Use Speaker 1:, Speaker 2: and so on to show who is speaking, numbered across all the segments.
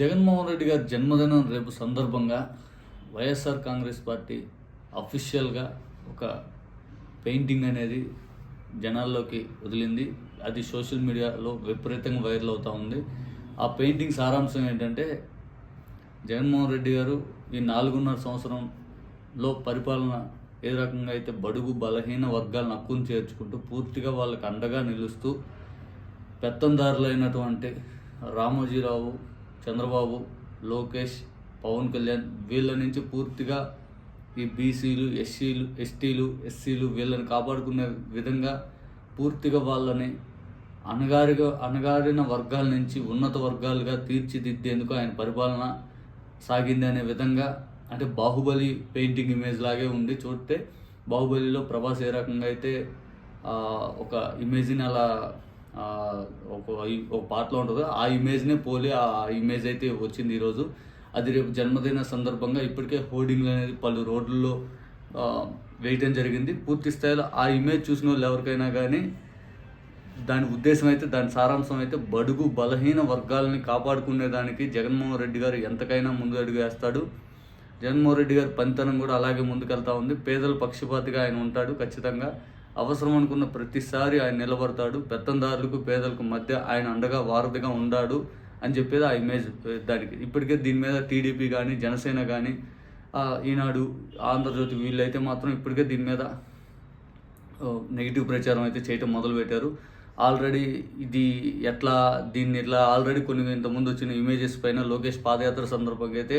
Speaker 1: జగన్మోహన్ రెడ్డి గారి జన్మదినం రేపు సందర్భంగా వైఎస్ఆర్ కాంగ్రెస్ పార్టీ అఫీషియల్గా ఒక పెయింటింగ్ అనేది జనాల్లోకి వదిలింది. అది సోషల్ మీడియాలో విపరీతంగా వైరల్ అవుతూ ఉంది. ఆ పెయింటింగ్ సారాంశం ఏంటంటే జగన్మోహన్ రెడ్డి గారు ఈ నాలుగున్నర సంవత్సరంలో పరిపాలన ఏ రకంగా అయితే బడుగు బలహీన వర్గాలను హక్కును చేర్చుకుంటూ పూర్తిగా వాళ్ళకి అండగా నిలుస్తూ పెత్తందారులైనటువంటి రామోజీరావు చంద్రబాబు లోకేష్ పవన్ కళ్యాణ్ వీళ్ళ నుంచి పూర్తిగా ఈ బీసీలు ఎస్సీలు ఎస్టీలు ఎస్సీలు వీళ్ళని కాపాడుకునే విధంగా పూర్తిగా వాళ్ళని అణగారిగా అణగారిన వర్గాల నుంచి ఉన్నత వర్గాలుగా తీర్చిదిద్దేందుకు ఆయన పరిపాలన సాగింది అనే విధంగా అంటే బాహుబలి పెయింటింగ్ ఇమేజ్ లాగే ఉంది. చూస్తే బాహుబలిలో ప్రభాస్ ఏ రకంగా అయితే ఒక ఇమేజ్ని అలా ఒక ఒక పాటలో ఉంటుందో. ఆ ఇమేజ్నే పోలి ఆ ఇమేజ్ అయితే వచ్చింది ఈరోజు. అది రేపు జన్మదిన సందర్భంగా ఇప్పటికే హోర్డింగ్లు అనేది పలు రోడ్లలో వేయటం జరిగింది. పూర్తి స్థాయిలో ఆ ఇమేజ్ చూసిన వాళ్ళు ఎవరికైనా కానీ దాని ఉద్దేశం అయితే దాని సారాంశం అయితే బడుగు బలహీన వర్గాలని కాపాడుకునే దానికి జగన్మోహన్ రెడ్డి గారు ఎంతకైనా ముందు అడుగు వేస్తాడు. జగన్మోహన్ రెడ్డి గారి పనితనం కూడా అలాగే ముందుకెళ్తా ఉంది. పేదల పక్షపాతిగా ఆయన ఉంటాడు ఖచ్చితంగా. అవసరం అనుకున్న ప్రతిసారి ఆయన నిలబడతాడు. పెత్తందారులకు పేదలకు మధ్య ఆయన అండగా వారధిగా ఉండాడు అని చెప్పేది ఆ ఇమేజ్ దానికి. ఇప్పటికే దీని మీద టీడీపీ కానీ జనసేన కానీ ఈనాడు ఆంధ్రజ్యోతి వీళ్ళైతే మాత్రం ఇప్పటికే దీని మీద నెగిటివ్ ప్రచారం అయితే చేయటం మొదలుపెట్టారు. ఆల్రెడీ ఇది ఎట్లా దీన్ని ఇట్లా ఆల్రెడీ కొన్ని ఇంతకుముందు వచ్చిన ఇమేజెస్ పైన లోకేష్ పాదయాత్ర సందర్భంగా అయితే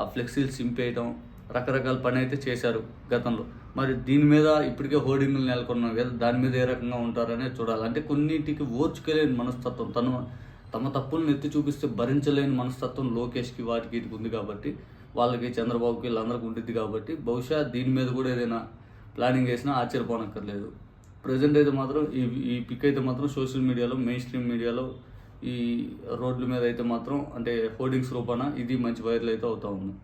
Speaker 1: ఆ ఫ్లెక్సీలు చింపేయటం రకరకాల పని అయితే చేశారు గతంలో. మరి దీని మీద ఇప్పటికే హోర్డింగ్లు నెలకొన్నాం కదా దాని మీద ఏ రకంగా ఉంటారనే చూడాలి. అంటే కొన్నింటికి ఓర్చుకోలేని మనస్తత్వం తను తమ తప్పులను ఎత్తి చూపిస్తే భరించలేని మనస్తత్వం లోకేష్కి వాటికి వీటికి ఉంది కాబట్టి వాళ్ళకి చంద్రబాబుకి వీళ్ళందరికీ ఉంటుంది కాబట్టి బహుశా దీని మీద కూడా ఏదైనా ప్లానింగ్ చేసినా ఆశ్చర్యపోనక్కర్లేదు. ప్రజెంట్ అయితే మాత్రం ఈ ఈ పిక్ అయితే మాత్రం సోషల్ మీడియాలో మెయిన్ స్ట్రీమ్ మీడియాలో ఈ రోడ్ల మీద అయితే మాత్రం అంటే హోర్డింగ్స్ రూపాన ఇది మంచి వైరల్ అయితే అవుతా ఉంది.